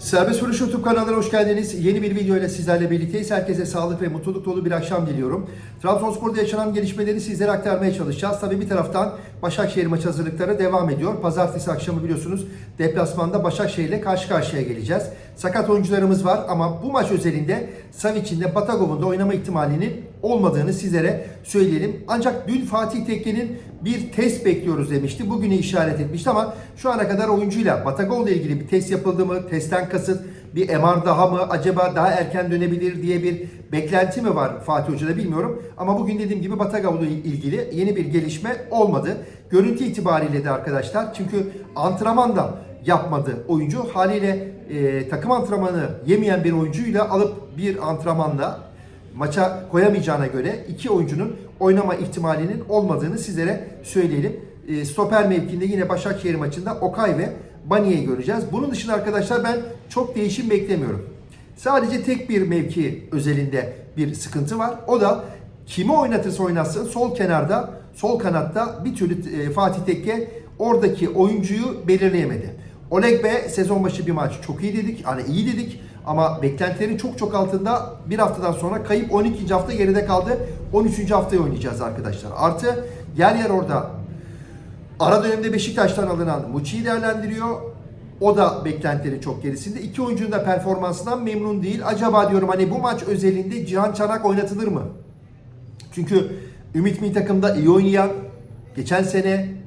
Serbest Vuruş YouTube kanalına hoş geldiniz. Yeni bir video ile sizlerle birlikteyiz. Herkese sağlık ve mutluluk dolu bir akşam diliyorum. Trabzonspor'da yaşanan gelişmeleri sizlere aktarmaya çalışacağız. Tabii bir taraftan Başakşehir maç hazırlıkları devam ediyor. Pazartesi akşamı biliyorsunuz deplasmanda Başakşehir ile karşı karşıya geleceğiz. Sakat oyuncularımız var ama bu maç özelinde Savic'in de Batagov'un da oynama ihtimalinin olmadığını sizlere söyleyelim. Ancak dün Fatih Tekke'nin bir test bekliyoruz demişti. Bugünü işaret etmişti ama şu ana kadar oyuncuyla Batagov ile ilgili bir test yapıldı mı? Testten kasıt bir MR daha mı? Acaba daha erken dönebilir diye bir beklenti mi var Fatih Hoca'da bilmiyorum. Ama bugün dediğim gibi Batagov ile ilgili yeni bir gelişme olmadı. Görüntü itibariyle de arkadaşlar çünkü antrenmanda yapmadı oyuncu. Haliyle e, takım antrenmanı yemeyen bir oyuncuyla alıp bir antrenmanla maça koyamayacağına göre iki oyuncunun oynama ihtimalinin olmadığını sizlere söyleyelim. E, stoper mevkinde yine Başakşehir maçında Okay ve Baniye'yi göreceğiz. Bunun dışında arkadaşlar ben çok değişim beklemiyorum. Sadece tek bir mevki özelinde bir sıkıntı var. O da kimi oynatırsa oynatsın sol kenarda, sol kanatta bir türlü e, Fatih Tekke oradaki oyuncuyu belirleyemedi. Oleg Bey sezon başı bir maç çok iyi dedik. Hani iyi dedik ama beklentilerin çok çok altında bir haftadan sonra kayıp 12. hafta geride kaldı. 13. haftayı oynayacağız arkadaşlar. Artı yer yer orada ara dönemde Beşiktaş'tan alınan Muçi'yi değerlendiriyor. O da beklentilerin çok gerisinde. İki oyuncunun da performansından memnun değil. Acaba diyorum hani bu maç özelinde Cihan Çanak oynatılır mı? Çünkü Ümit Milli takımda iyi oynayan, geçen sene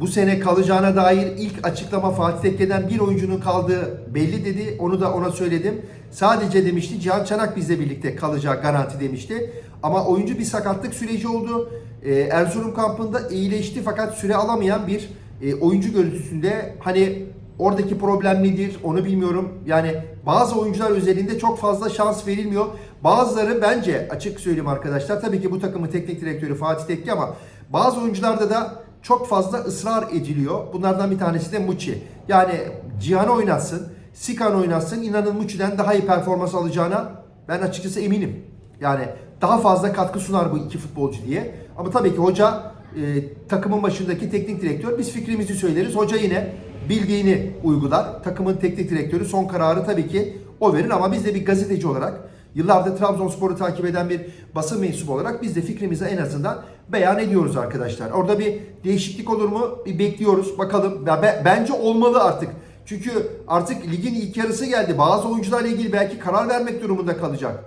bu sene kalacağına dair ilk açıklama Fatih Tekke'den bir oyuncunun kaldığı belli dedi. Onu da ona söyledim. Sadece demişti Cihan Çanak bizle birlikte kalacağı garanti demişti. Ama oyuncu bir sakatlık süreci oldu. Ee, Erzurum kampında iyileşti fakat süre alamayan bir e, oyuncu görüntüsünde hani oradaki problem nedir onu bilmiyorum. Yani bazı oyuncular özelinde çok fazla şans verilmiyor. Bazıları bence açık söyleyeyim arkadaşlar. Tabii ki bu takımın teknik direktörü Fatih Tekke ama bazı oyuncularda da çok fazla ısrar ediliyor. Bunlardan bir tanesi de Muçi. Yani Cihan oynatsın, Sikan oynatsın. İnanın Muçi'den daha iyi performans alacağına ben açıkçası eminim. Yani daha fazla katkı sunar bu iki futbolcu diye. Ama tabii ki hoca e, takımın başındaki teknik direktör. Biz fikrimizi söyleriz. Hoca yine bildiğini uygular. Takımın teknik direktörü son kararı tabii ki o verir ama biz de bir gazeteci olarak Yıllardır Trabzonspor'u takip eden bir basın mensubu olarak biz de fikrimizi en azından beyan ediyoruz arkadaşlar. Orada bir değişiklik olur mu? Bir bekliyoruz. Bakalım. Bence olmalı artık. Çünkü artık ligin ilk yarısı geldi. Bazı oyuncularla ilgili belki karar vermek durumunda kalacak.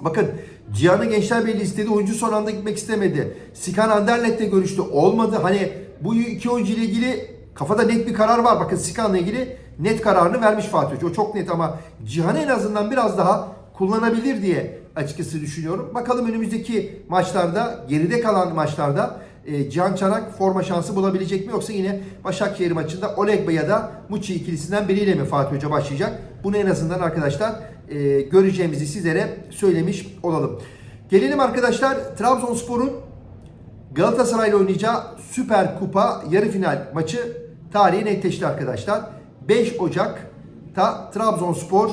Bakın Cihan'ı Gençler Birliği istedi. Oyuncu son anda gitmek istemedi. Sikan Anderlet'le görüştü. Olmadı. Hani bu iki oyuncu ile ilgili kafada net bir karar var. Bakın Sikan'la ilgili net kararını vermiş Fatih Hoca. O çok net ama Cihan'ı en azından biraz daha kullanabilir diye açıkçası düşünüyorum. Bakalım önümüzdeki maçlarda, geride kalan maçlarda e, Cihan Çanak forma şansı bulabilecek mi yoksa yine Başakşehir maçında Oleg Bey ya da Muçi ikilisinden biriyle mi Fatih Hoca başlayacak? Bunu en azından arkadaşlar e, göreceğimizi sizlere söylemiş olalım. Gelelim arkadaşlar Trabzonspor'un Galatasaray'la oynayacağı Süper Kupa yarı final maçı tarihi netleşti arkadaşlar. 5 Ocak'ta Trabzonspor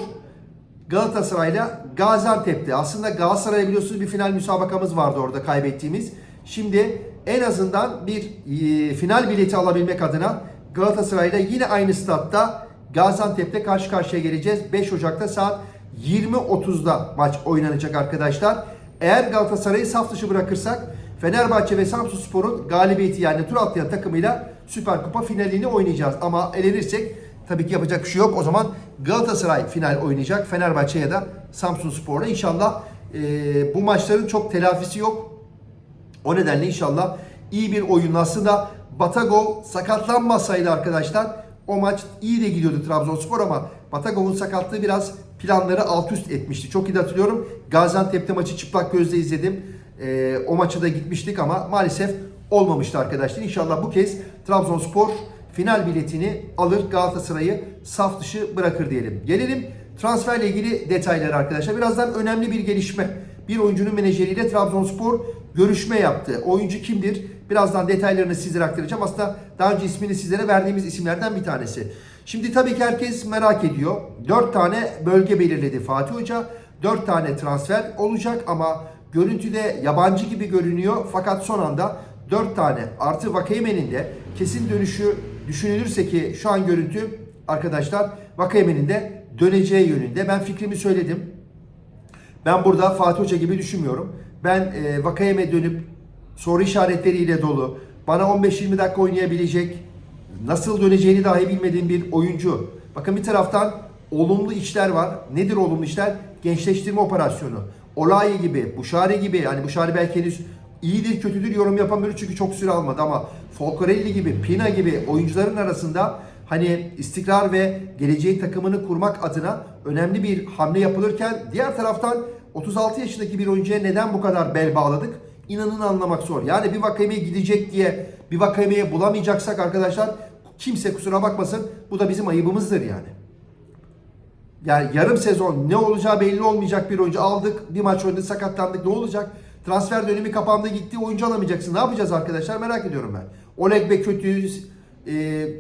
Galatasaray'la Gaziantep'te. Aslında Galatasaray'la biliyorsunuz bir final müsabakamız vardı orada kaybettiğimiz. Şimdi en azından bir e, final bileti alabilmek adına Galatasaray'la yine aynı statta Gaziantep'te karşı karşıya geleceğiz. 5 Ocak'ta saat 20.30'da maç oynanacak arkadaşlar. Eğer Galatasaray'ı saf dışı bırakırsak Fenerbahçe ve Samsunspor'un galibiyeti yani tur atlayan takımıyla Süper Kupa finalini oynayacağız. Ama elenirsek tabii ki yapacak bir şey yok. O zaman Galatasaray final oynayacak. Fenerbahçe ya da Samsunspor'la. İnşallah e, bu maçların çok telafisi yok. O nedenle inşallah iyi bir oyun. Aslında Batagov sakatlanmasaydı arkadaşlar o maç iyi de gidiyordu Trabzonspor ama Batagov'un sakatlığı biraz planları alt üst etmişti. Çok iyi hatırlıyorum. Gaziantep'te maçı çıplak gözle izledim. Ee, o maça da gitmiştik ama maalesef olmamıştı arkadaşlar. İnşallah bu kez Trabzonspor final biletini alır Galatasaray'ı saf dışı bırakır diyelim. Gelelim transferle ilgili detaylara arkadaşlar. Birazdan önemli bir gelişme. Bir oyuncunun menajeriyle Trabzonspor görüşme yaptı. Oyuncu kimdir? Birazdan detaylarını sizlere aktaracağım. Aslında daha önce ismini sizlere verdiğimiz isimlerden bir tanesi. Şimdi tabii ki herkes merak ediyor. 4 tane bölge belirledi Fatih Hoca. 4 tane transfer olacak ama görüntüde yabancı gibi görünüyor. Fakat son anda 4 tane artı Vakayemen'in de kesin dönüşü düşünülürse ki şu an görüntü arkadaşlar Vakayemen'in de döneceği yönünde. Ben fikrimi söyledim. Ben burada Fatih Hoca gibi düşünmüyorum. Ben e, Vakayeme dönüp soru işaretleriyle dolu, bana 15-20 dakika oynayabilecek, nasıl döneceğini dahi bilmediğim bir oyuncu. Bakın bir taraftan olumlu işler var. Nedir olumlu işler? Gençleştirme operasyonu. Olay gibi, Buşari gibi, yani Buşari belki henüz iyidir kötüdür yorum yapamıyoruz çünkü çok süre almadı ama Folcorelli gibi, Pina gibi oyuncuların arasında hani istikrar ve geleceğin takımını kurmak adına önemli bir hamle yapılırken diğer taraftan 36 yaşındaki bir oyuncuya neden bu kadar bel bağladık? İnanın anlamak zor. Yani bir Vakayeme'ye gidecek diye bir Vakayeme'ye bulamayacaksak arkadaşlar kimse kusura bakmasın bu da bizim ayıbımızdır yani. Yani yarım sezon ne olacağı belli olmayacak bir oyuncu aldık. Bir maç oynadı sakatlandık ne olacak? Transfer dönemi kapandı gitti oyuncu alamayacaksın. Ne yapacağız arkadaşlar merak ediyorum ben. Oleg be kötü, e,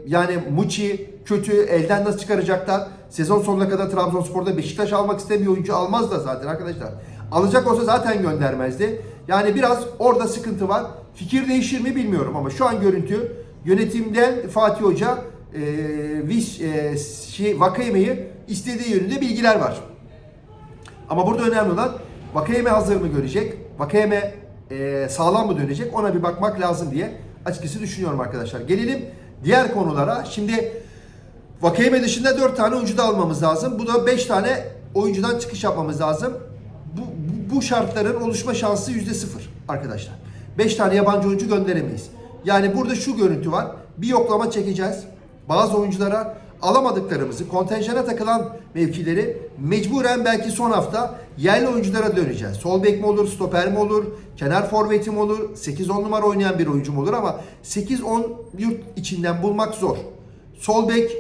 yani Muçi kötü elden nasıl çıkaracaklar? Sezon sonuna kadar Trabzonspor'da Beşiktaş almak istemiyor oyuncu almaz da zaten arkadaşlar. Alacak olsa zaten göndermezdi. Yani biraz orada sıkıntı var. Fikir değişir mi bilmiyorum ama şu an görüntü yönetimden Fatih Hoca e, Viş, e, şey, Vakayeme'yi istediği yönünde bilgiler var. Ama burada önemli olan Vakayeme hazır mı görecek? Vakayeme e, sağlam mı dönecek? Ona bir bakmak lazım diye açıkçası düşünüyorum arkadaşlar. Gelelim diğer konulara. Şimdi Vakayeme dışında 4 tane oyuncu da almamız lazım. Bu da 5 tane oyuncudan çıkış yapmamız lazım. Bu, bu, bu şartların oluşma şansı %0 arkadaşlar. 5 tane yabancı oyuncu gönderemeyiz. Yani burada şu görüntü var. Bir yoklama çekeceğiz. Bazı oyunculara alamadıklarımızı, kontenjana takılan mevkileri mecburen belki son hafta yerli oyunculara döneceğiz. Sol bek mi olur, stoper mi olur, kenar forveti mi olur, 8-10 numara oynayan bir oyuncu mu olur ama 8-10 yurt içinden bulmak zor. Sol bek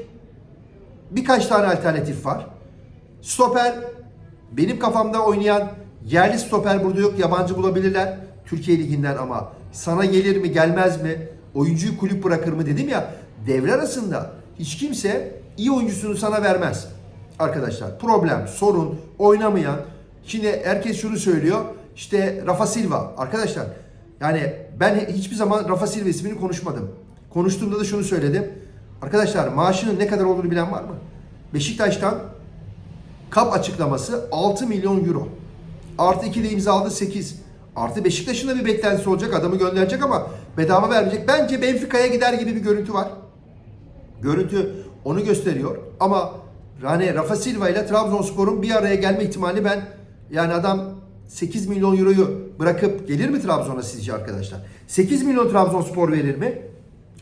birkaç tane alternatif var. Stoper benim kafamda oynayan yerli stoper burada yok. Yabancı bulabilirler. Türkiye Ligi'nden ama sana gelir mi gelmez mi? Oyuncuyu kulüp bırakır mı dedim ya. Devre arasında hiç kimse iyi oyuncusunu sana vermez. Arkadaşlar problem, sorun, oynamayan. Şimdi herkes şunu söylüyor. İşte Rafa Silva. Arkadaşlar yani ben hiçbir zaman Rafa Silva ismini konuşmadım. Konuştuğumda da şunu söyledim. Arkadaşlar maaşının ne kadar olduğunu bilen var mı? Beşiktaş'tan kap açıklaması 6 milyon euro. Artı 2 de imzaladı 8. Artı Beşiktaş'ın da bir beklentisi olacak. Adamı gönderecek ama bedava vermeyecek. Bence Benfica'ya gider gibi bir görüntü var. Görüntü onu gösteriyor. Ama yani Rafa Silva ile Trabzonspor'un bir araya gelme ihtimali ben yani adam 8 milyon euroyu bırakıp gelir mi Trabzon'a sizce arkadaşlar? 8 milyon Trabzonspor verir mi?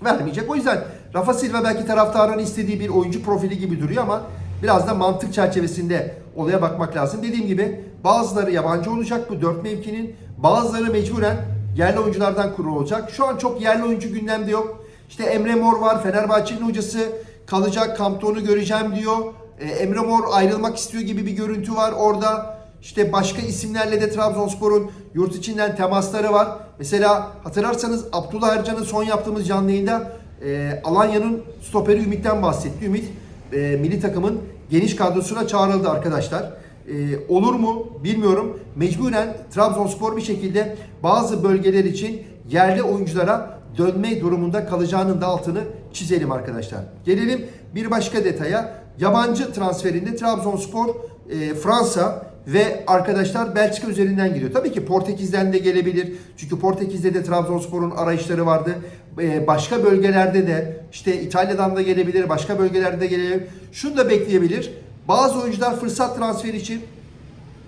Vermeyecek. O yüzden Rafa Silva belki taraftarın istediği bir oyuncu profili gibi duruyor ama biraz da mantık çerçevesinde olaya bakmak lazım. Dediğim gibi bazıları yabancı olacak bu dört mevkinin. Bazıları mecburen yerli oyunculardan kurulu olacak. Şu an çok yerli oyuncu gündemde yok. İşte Emre Mor var. Fenerbahçe'nin hocası kalacak. Kampton'u göreceğim diyor. Ee, Emre Mor ayrılmak istiyor gibi bir görüntü var orada. İşte başka isimlerle de Trabzonspor'un yurt içinden temasları var. Mesela hatırlarsanız Abdullah Ercan'ın son yaptığımız canlı yayında e, Alanya'nın stoperi Ümit'ten bahsetti. Ümit e, milli takımın geniş kadrosuna çağrıldı arkadaşlar. E, olur mu bilmiyorum. Mecburen Trabzonspor bir şekilde bazı bölgeler için yerli oyunculara dönme durumunda kalacağının da altını çizelim arkadaşlar. Gelelim bir başka detaya. Yabancı transferinde Trabzonspor e, Fransa ve arkadaşlar Belçika üzerinden gidiyor. Tabii ki Portekiz'den de gelebilir. Çünkü Portekiz'de de Trabzonspor'un arayışları vardı. Ee, başka bölgelerde de işte İtalya'dan da gelebilir, başka bölgelerde de gelebilir. Şunu da bekleyebilir. Bazı oyuncular fırsat transferi için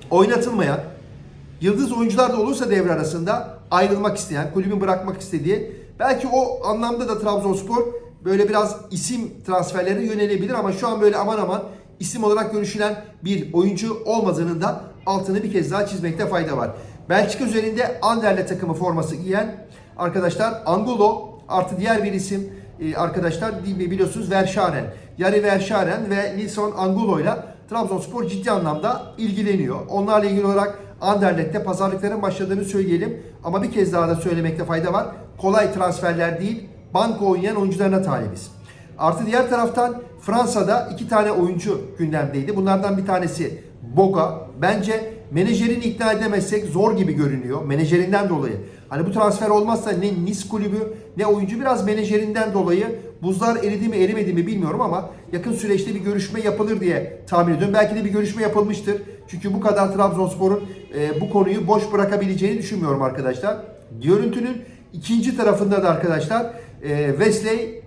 oynatılmayan, yıldız oyuncular da olursa devre arasında ayrılmak isteyen, kulübün bırakmak istediği belki o anlamda da Trabzonspor böyle biraz isim transferlerine yönelebilir ama şu an böyle aman aman isim olarak görüşülen bir oyuncu olmadığının da altını bir kez daha çizmekte fayda var. Belçika üzerinde Anderle takımı forması giyen arkadaşlar Angulo artı diğer bir isim e, arkadaşlar biliyorsunuz Verscharen. Yari Verscharen ve Nilson Angulo ile Trabzonspor ciddi anlamda ilgileniyor. Onlarla ilgili olarak Anderlet'te pazarlıkların başladığını söyleyelim. Ama bir kez daha da söylemekte fayda var. Kolay transferler değil, banko oynayan oyuncularına talibiz. Artı diğer taraftan Fransa'da iki tane oyuncu gündemdeydi. Bunlardan bir tanesi Boga. Bence menajerini ikna edemezsek zor gibi görünüyor. Menajerinden dolayı. Hani bu transfer olmazsa ne Nice kulübü ne oyuncu biraz menajerinden dolayı Buzlar eridi mi erimedi mi bilmiyorum ama yakın süreçte bir görüşme yapılır diye tahmin ediyorum. Belki de bir görüşme yapılmıştır. Çünkü bu kadar Trabzonspor'un e, bu konuyu boş bırakabileceğini düşünmüyorum arkadaşlar. Görüntünün ikinci tarafında da arkadaşlar e, Wesley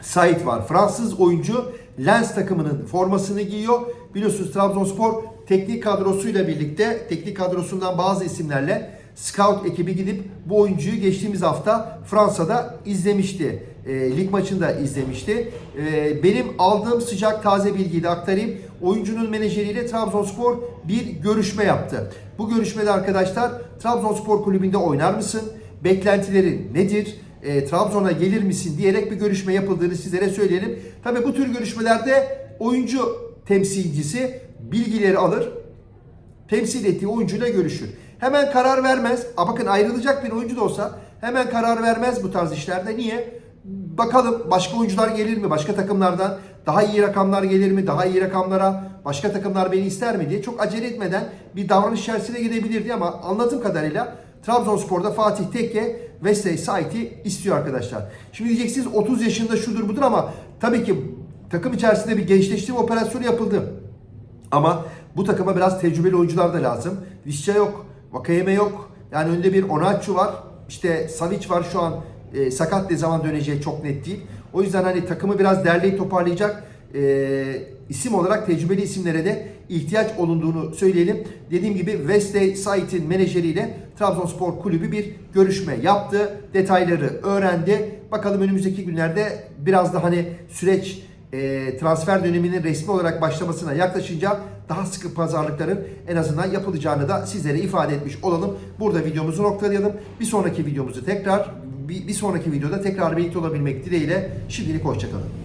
Sait var. Fransız oyuncu Lens takımının formasını giyiyor. Biliyorsunuz Trabzonspor teknik kadrosuyla birlikte teknik kadrosundan bazı isimlerle scout ekibi gidip bu oyuncuyu geçtiğimiz hafta Fransa'da izlemişti. E, lig maçında izlemişti. E, benim aldığım sıcak taze bilgiyi de aktarayım. Oyuncunun menajeriyle Trabzonspor bir görüşme yaptı. Bu görüşmede arkadaşlar Trabzonspor kulübünde oynar mısın? Beklentilerin nedir? e, Trabzon'a gelir misin diyerek bir görüşme yapıldığını sizlere söyleyelim. Tabi bu tür görüşmelerde oyuncu temsilcisi bilgileri alır, temsil ettiği oyuncuyla görüşür. Hemen karar vermez. A bakın ayrılacak bir oyuncu da olsa hemen karar vermez bu tarz işlerde. Niye? Bakalım başka oyuncular gelir mi? Başka takımlardan daha iyi rakamlar gelir mi? Daha iyi rakamlara başka takımlar beni ister mi diye çok acele etmeden bir davranış içerisine girebilirdi ama anladığım kadarıyla Trabzonspor'da Fatih Tekke Wesley Sait'i istiyor arkadaşlar. Şimdi diyeceksiniz 30 yaşında şudur budur ama tabii ki takım içerisinde bir gençleştirme operasyonu yapıldı. Ama bu takıma biraz tecrübeli oyuncular da lazım. Visca yok, Vakayeme yok. Yani önde bir Onaçu var. İşte Savic var şu an e, sakat ne zaman döneceği çok net değil. O yüzden hani takımı biraz derleyip toparlayacak e, isim olarak tecrübeli isimlere de ihtiyaç olunduğunu söyleyelim. Dediğim gibi Wesley Sait'in menajeriyle Trabzonspor Kulübü bir görüşme yaptı. Detayları öğrendi. Bakalım önümüzdeki günlerde biraz da hani süreç e, transfer döneminin resmi olarak başlamasına yaklaşınca daha sıkı pazarlıkların en azından yapılacağını da sizlere ifade etmiş olalım. Burada videomuzu noktalayalım. Bir sonraki videomuzu tekrar bir, bir sonraki videoda tekrar birlikte olabilmek dileğiyle şimdilik hoşçakalın.